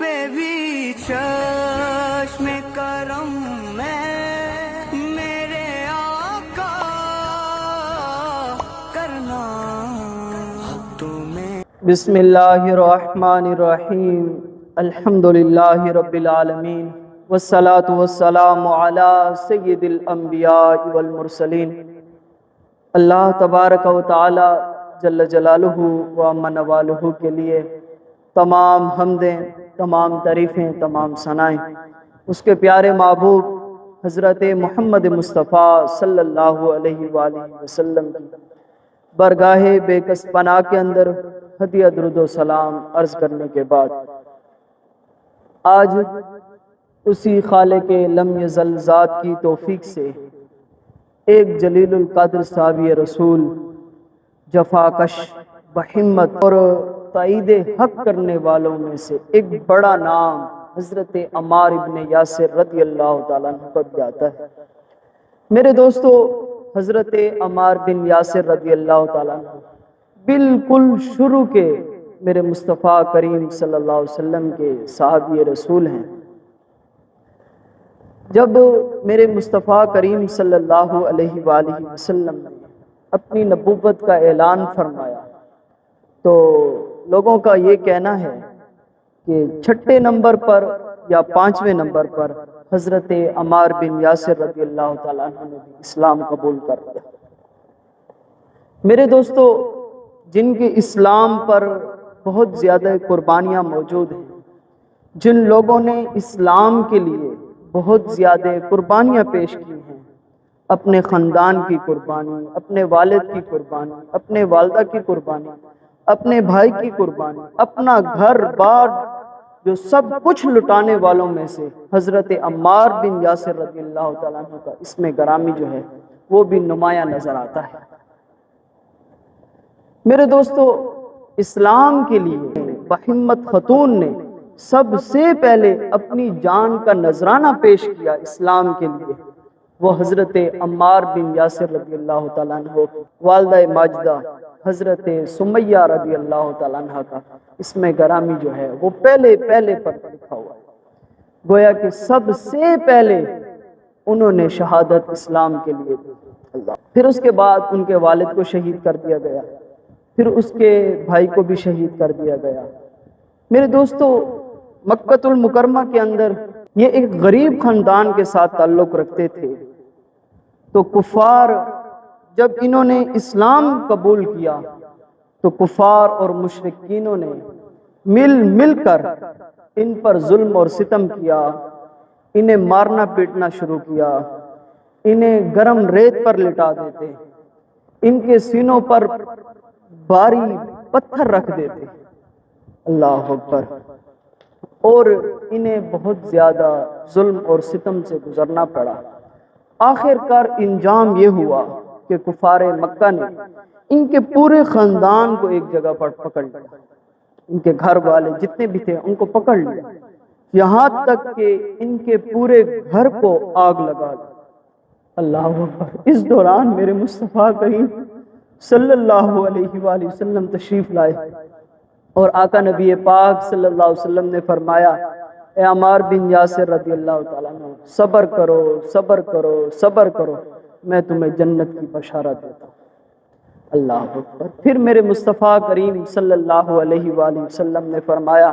پہ بھی چشم کرم میں میرے آقا، کرنا۔ تمہیں۔ بسم اللہ الرحمن الرحیم۔ الحمد للہ رب العالمین۔ والصلاة والسلام علی سید الانبیاء والمرسلین۔ اللہ تبارک و تعالی جل جلالہ و امن والہ کے لیے تمام حمدیں تمام تعریفیں، تمام ثنائیں۔ اس کے پیارے محبوب حضرت محمد مصطفیٰ صلی اللہ علیہ وآلہ وسلم کی برگاہ بے کس پناہ کے اندر ہدیہ، درود و سلام عرض کرنے کے بعد۔ آج اسی خالق کے لم یزل ذات کی توفیق سے ایک جلیل القدر صحابی رسول جفاکش بہمت اور تائید حق کرنے والوں میں سے ایک بڑا نام حضرت عمار ابن یاسر رضی اللہ تعالیٰ عنہ کا بھی ہے۔ میرے دوستو، حضرت عمار بن یاسر رضی اللہ تعالیٰ عنہ بالکل شروع کے میرے مصطفیٰ کریم صلی اللہ علیہ وسلم کے صحابی رسول ہیں۔ جب میرے مصطفیٰ کریم صلی اللہ علیہ وآلہ وسلم نے اپنی نبوت کا اعلان فرمایا تو لوگوں کا یہ کہنا ہے کہ چھٹے نمبر پر یا پانچویں نمبر پر حضرت عمار بن یاسر رضی اللہ تعالیٰ عنہ نے اسلام قبول کر لیا۔ میرے دوستو، جن کے اسلام پر بہت زیادہ قربانیاں موجود ہیں، جن لوگوں نے اسلام کے لیے بہت زیادہ قربانیاں پیش کی ہیں، اپنے خاندان کی قربانی، اپنے والد کی قربانی، اپنے والدہ کی قربانی اپنے بھائی کی قربانی، اپنا گھر، بار، جو سب کچھ لٹانے والوں میں سے حضرت عمار بن یاسر رضی اللہ تعالیٰ کا اس میں گرامی جو ہے، وہ بھی نمایاں نظر آتا ہے۔ میرے دوستو، اسلام کے لیے بہمت خاتون نے سب سے پہلے اپنی جان کا نذرانہ پیش کیا اسلام کے لیے۔ وہ حضرت عمار بن یاسر رضی اللہ تعالیٰ عنہ، والدہ ماجدہ حضرت سمیہ رضی اللہ تعالیٰ عنہ کا اس میں گرامی جو ہے وہ پہلے پہلے پر لکھا ہوا ہے۔ گویا کہ سب سے پہلے انہوں نے شہادت اسلام کے لیے دی۔ پھر اس کے بعد ان کے والد کو شہید کر دیا گیا۔ پھر اس کے بھائی کو بھی شہید کر دیا گیا۔ میرے دوستو مکت المکرمہ کے اندر یہ ایک غریب خاندان کے ساتھ تعلق رکھتے تھے۔ تو کفار جب انہوں نے اسلام قبول کیا تو کفار اور مشرقینوں نے مل مل کر ان پر ظلم اور ستم کیا، انہیں مارنا پیٹنا شروع کیا، انہیں گرم ریت پر لٹا دیتے، ان کے سینوں پر باری پتھر رکھ دیتے۔ اللہ اکبر۔ اور انہیں بہت زیادہ ظلم اور ستم سے گزرنا پڑا۔ آخر کار انجام یہ ہوا کہ کفار مکہ نے ان کے پورے خاندان کو ایک جگہ پر پکڑ لیا۔ ان کے گھر والے جتنے بھی تھے ان کو پکڑ لیا۔ یہاں تک کہ ان کے پورے گھر کو آگ لگا دی۔ اللہ اکبر۔ اس دوران میرے مصطفیٰ کریم صلی اللہ علیہ وآلہ وسلم تشریف لائے۔ اور آقا نبی پاک صلی اللہ علیہ وسلم نے فرمایا، اے عمار بن یاسر رضی اللہ تعالیٰ عنہ، صبر کرو صبر کرو صبر کرو۔ میں تمہیں جنت کی بشارت دیتا ہوں۔ اللہ اکبر۔ پھر میرے مصطفیٰ کریم صلی اللہ علیہ وآلہ وسلم نے فرمایا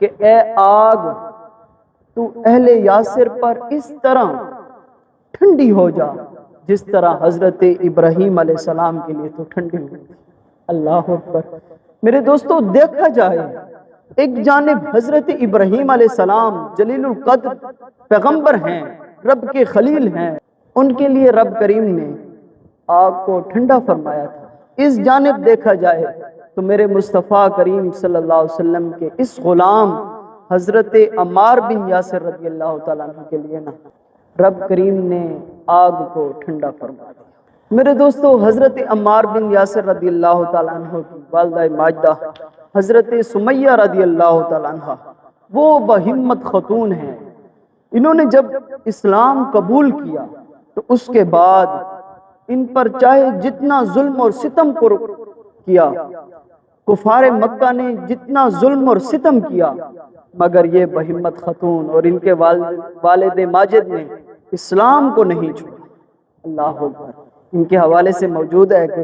کہ اے آگ، تو اہل یاسر پر اس طرح ٹھنڈی ہو جا جس طرح حضرت ابراہیم علیہ السلام کے لیے تو ٹھنڈی ہوئی تھی اللہ اکبر۔ میرے دوستو، دیکھا جائے، ایک جانب حضرت ابراہیم علیہ السلام جلیل القدر پیغمبر ہیں، رب کے خلیل ہیں۔ ان کے لیے رب کریم نے آگ کو ٹھنڈا فرمایا تھا۔ اس جانب دیکھا جائے تو میرے مصطفیٰ کریم صلی اللہ علیہ وسلم کے اس غلام حضرت عمار بن یاسر رضی اللہ تعالیٰ عنہ کے لیے نا، رب کریم نے آگ کو ٹھنڈا فرما دیا۔ میرے دوستو، حضرت عمار بن یاسر رضی اللہ تعالیٰ عنہ کی والدہ ماجدہ حضرت سمیہ رضی اللہ تعالیٰ عنہ، وہ بہمت خاتون ہیں۔ انہوں نے جب اسلام قبول کیا تو اس کے بعد ان پر چاہے جتنا ظلم اور ستم کیا، کفار مکہ نے جتنا ظلم اور ستم کیا، مگر یہ بہمت خاتون اور ان کے والد ماجد نے اسلام کو نہیں چھوڑا۔ اللہ اکبر۔ ان کے حوالے سے موجود ہے کہ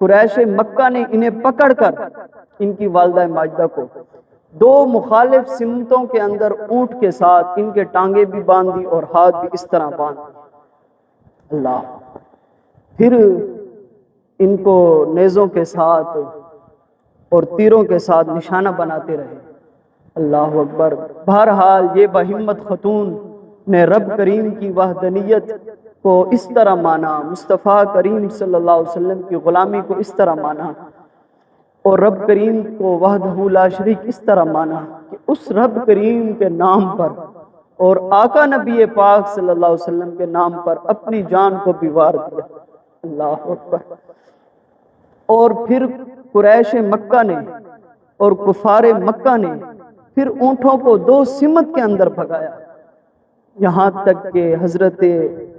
قریش مکہ نے انہیں پکڑ کر ان کی والدہ ماجدہ کو دو مخالف سمتوں کے اندر اونٹ کے ساتھ ان کے ٹانگیں بھی باندھی اور ہاتھ بھی اس طرح باندھ اللہ۔ پھر ان کو نیزوں کے ساتھ اور تیروں کے ساتھ نشانہ بناتے رہے۔ اللہ اکبر۔ بہرحال یہ بہمت خاتون نے رب کریم کی وحدنیت کو اس طرح مانا، مصطفیٰ کریم صلی اللہ علیہ وسلم کی غلامی کو اس طرح مانا اور رب کریم کو وحدہ لا شریک اس طرح مانا کہ اس رب کریم کے نام پر اور آقا نبی پاک صلی اللہ علیہ وسلم کے نام پر اپنی جان کو بھی وار دیا۔ اللہ اکبر۔ اور پھر قریش مکہ نے اور کفار مکہ نے پھر اونٹوں کو دو سمت کے اندر بھگایا۔ یہاں تک کہ حضرت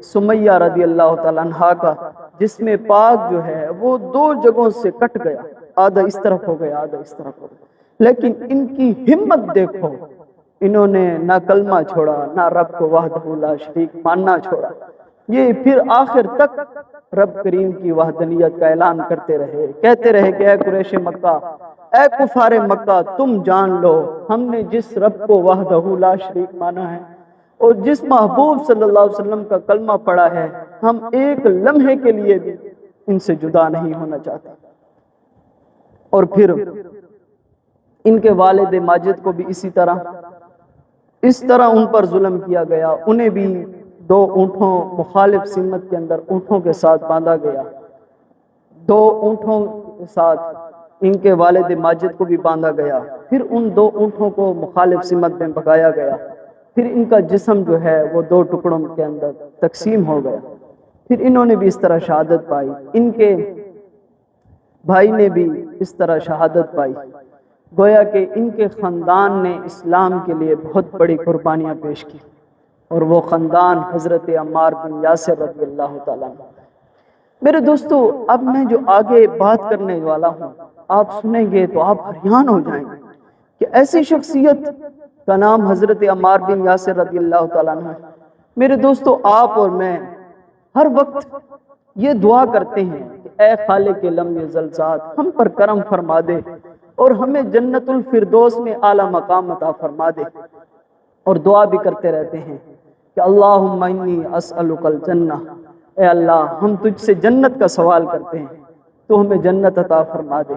سمیہ رضی اللہ تعالیٰ عنہ کا، جس میں پاک جو ہے وہ دو جگہوں سے کٹ گیا۔ آدھا اس طرف ہو گیا، آدھا اس طرف ہو گیا۔ لیکن ان کی ہمت دیکھو۔ انہوں نے نہ کلمہ چھوڑا، نہ رب کو وحدہ لا شریک ماننا چھوڑا۔ یہ پھر آخر تک رب کریم کی وحدنیت کا اعلان کرتے رہے۔ کہتے رہے کہ اے قریش مکہ، اے کفار مکہ، تم جان لو، ہم نے جس رب کو وحدہ لا شریک مانا ہے اور جس محبوب صلی اللہ علیہ وسلم کا کلمہ پڑا ہے، ہم ایک لمحے کے لیے بھی ان سے جدا نہیں ہونا چاہتے۔ اور پھر ان کے والد ماجد کو بھی اسی طرح اس طرح ان پر ظلم کیا گیا، انہیں بھی دو اونٹوں مخالف سمت کے اندر اونٹوں کے ساتھ باندھا گیا۔ دو اونٹوں کے ساتھ ان کے والد ماجد کو بھی باندھا گیا۔ پھر ان دو اونٹوں کو مخالف سمت میں بگایا گیا۔ پھر ان کا جسم جو ہے وہ دو ٹکڑوں کے اندر تقسیم ہو گیا۔ پھر انہوں نے بھی اس طرح شہادت پائی۔ ان کے بھائی نے بھی اس طرح شہادت پائی۔ گویا کہ ان کے خاندان نے اسلام کے لیے بہت بڑی قربانیاں پیش کی اور وہ خاندان حضرت عمار بن یاسر رضی اللہ تعالیٰ میرے دوستو، اب میں جو آگے بات کرنے والا ہوں، آپ سنیں گے تو آپ حریان ہو جائیں گے کہ ایسی شخصیت کا نام حضرت عمار بن یاسر رضی اللہ تعالیٰ عنہ۔ میرے دوستو، آپ اور میں ہر وقت یہ دعا کرتے ہیں کہ اے خالق کے لمحے زلزات ہم پر کرم فرما دے۔ اور ہمیں جنت الفردوس میں اعلیٰ مقام عطا فرما دے۔ اور دعا بھی کرتے رہتے ہیں کہ اللہم انی اسألک الجنہ۔ اے اللہ، ہم تجھ سے جنت کا سوال کرتے ہیں، تو ہمیں جنت عطا فرما دے۔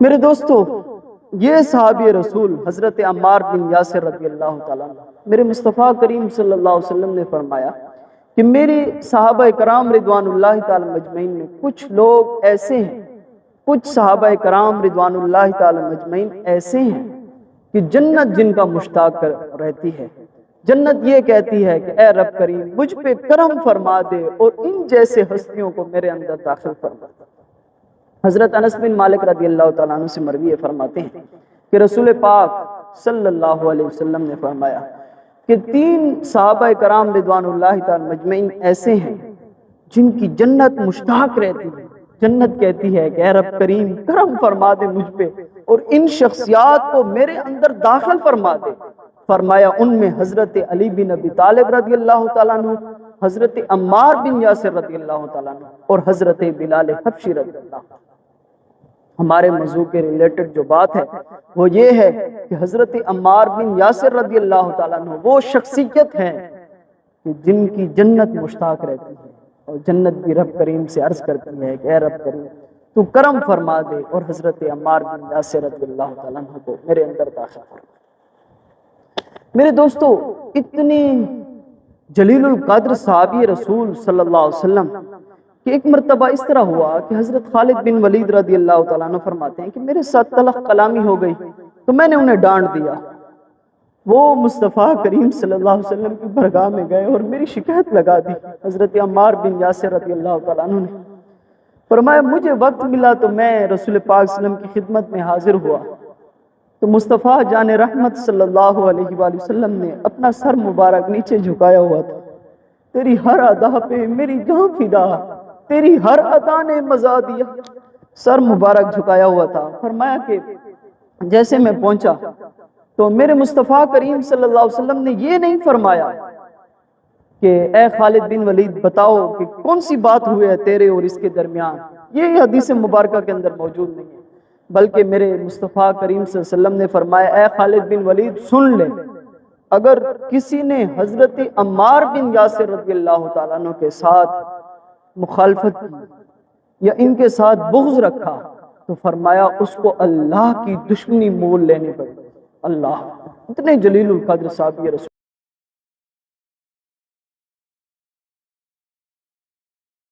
میرے دوستو، یہ صحابی رسول حضرت عمار بن یاسر رضی اللہ تعالیٰ میرے مصطفیٰ کریم صلی اللہ علیہ وسلم نے فرمایا کہ میرے صحابہ کرام رضوان اللہ تعالی مجمعین میں کچھ لوگ ایسے ہیں کچھ صحابہ کرام رضوان اللہ تعالی مجمعین ایسے ہیں کہ جنت جن کا مشتاق رہتی ہے۔ جنت یہ کہتی ہے کہ اے رب کریم، مجھ پہ کرم فرما دے اور ان جیسے ہستیوں کو میرے اندر داخل فرما۔ دے حضرت انس بن مالک رضی اللہ تعالیٰ عنہ سے مروی فرماتے ہیں کہ رسول پاک صلی اللہ علیہ وسلم نے فرمایا کہ تین صحابہ کرام رضوان اللہ تعالی مجمعین ایسے ہیں جن کی جنت مشتاق رہتی ہے۔ جنت کہتی ہے کہ اے رب کریم، کرم فرما دے مجھ پہ اور ان شخصیات کو میرے اندر داخل فرما دے۔ فرمایا ان میں حضرت علی بن ابی طالب رضی اللہ تعالیٰ عنہ، حضرت عمار بن یاسر رضی اللہ تعالیٰ عنہ اور حضرت بلال حبشی رضی اللہ عنہ۔ ہمارے موضوع کے ریلیٹڈ جو بات ہے، وہ یہ ہے کہ حضرت عمار بن یاسر رضی اللہ تعالیٰ عنہ وہ شخصیت ہے کہ جن کی جنت مشتاق رہتی ہے۔ جنت بھی رب کریم سے عرض کرتی ہے کہ اے رب کریم، تو کرم فرما دے اور حضرت عمار بن یاسر رضی اللہ تعالیٰ عنہ کو میرے اندر داخل فرما میرے دوستو، اتنی جلیل القدر صحابی رسول صلی اللہ علیہ وسلم کہ ایک مرتبہ اس طرح ہوا کہ حضرت خالد بن ولید رضی اللہ تعالیٰ عنہ فرماتے ہیں کہ میرے ساتھ تلخ کلامی ہو گئی، تو میں نے انہیں ڈانٹ دیا۔ وہ مصطفیٰ کریم صلی اللہ علیہ وسلم کی برگاہ میں گئے اور میری شکایت لگا دی۔ حضرت عمار بن یاسر رضی اللہ تعالیٰ عنہ نے۔ فرمایا، مجھے وقت ملا تو میں رسول پاک صلی اللہ علیہ وسلم کی خدمت میں حاضر ہوا۔ تو مصطفیٰ جان رحمت صلی اللہ علیہ وآلہ وسلم نے اپنا سر مبارک نیچے جھکایا ہوا تھا۔ تیری ہر ادا پہ میری جان فدا، تیری ہر ادا نے مزا دیا۔ سر مبارک جھکایا ہوا تھا۔ فرمایا کہ جیسے میں پہنچا تو میرے مصطفیٰ کریم صلی اللہ علیہ وسلم نے یہ نہیں فرمایا کہ اے خالد بن ولید بتاؤ کہ کون سی بات ہوئی ہے تیرے اور اس کے درمیان؟ یہ حدیث مبارکہ کے اندر موجود نہیں ہے۔ بلکہ میرے مصطفیٰ کریم صلی اللہ علیہ وسلم نے فرمایا، اے خالد بن ولید، سن لے۔ اگر کسی نے حضرت عمار بن یاسر رضی اللہ تعالیٰ عنہ کے ساتھ مخالفت کی یا ان کے ساتھ بغض رکھا تو فرمایا، اس کو اللہ کی دشمنی مول لینی پڑے۔ اللہ اتنے جلیل القدر صاحب رسول